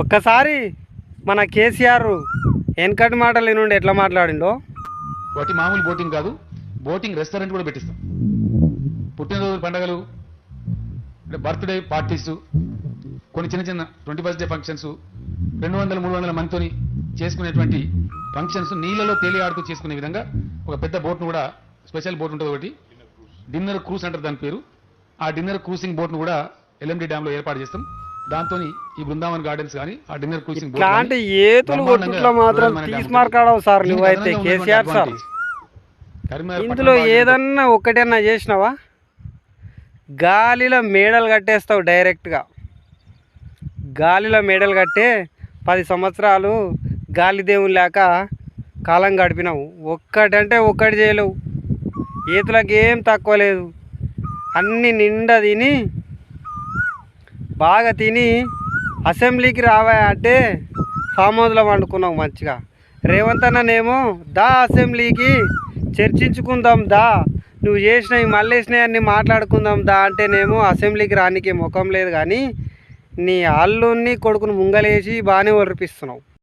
ఒక్కసారి మన కేసీఆర్ వెనకటి మాటలు నుండి ఎట్లా మాట్లాడిండో? వాటి మామూలు బోటింగ్ కాదు బోటింగ్ రెస్టారెంట్ కూడా పెట్టిస్తాం. పుట్టినరోజు పండగలు అంటే బర్త్డే పార్టీస్ కొన్ని చిన్న చిన్న ట్వంటీ ఫస్ట్ డే ఫంక్షన్స్ రెండు వందల మూడు వందల మందితోని చేసుకునేటువంటి ఫంక్షన్స్ నీళ్ళలో తేలియాడుతూ చేసుకునే విధంగా ఒక పెద్ద బోట్ను కూడా స్పెషల్ బోట్ ఉంటుంది ఒకటి డిన్నర్ క్రూస్ అంటారు దాని పేరు. ఆ డిన్నర్ క్రూసింగ్ బోట్ను కూడా ఎల్ఎండి డ్యామ్లో ఏర్పాటు చేస్తాం. దాంతో ఈ బృందావన్ గార్డెన్స్ కానీ ఆ డిన్నర్ క్రూసింగ్ బోట్ ఇట్లాంటి ఏతులు కొట్టుట్లో మాత్రం తీసుమార్కాడవు సార్ నువ్వైతే కేసీఆర్ సార్. ఇందులో ఏదన్నా ఒకటన్నా చేసినావా? గాలిలో మేడలు కట్టేస్తావు డైరెక్ట్గా. గాలిలో మేడలు కట్టే పది సంవత్సరాలు గాలి దేవుని లేక కాలం గడిపినావు. ఒక్కటంటే ఒక్కటి చేయలేవు. ఈతలకు ఏం తక్కువ లేదు. అన్ని నిండా తిని బాగా తిని అసెంబ్లీకి రావా అంటే ఫామ్ హౌస్లో వండుకున్నావు మంచిగా. రేవంత్ అన్ననేమో దా అసెంబ్లీకి చర్చించుకుందాం దా నువ్వు చేసినవి మళ్ళీ వేసినవి మాట్లాడుకుందాం దా అంటేనేమో అసెంబ్లీకి రానికి ముఖం లేదు కానీ నీ అల్లుని కొడుకును ముంగలేసి బాగానే ఒరిపిస్తున్నావు.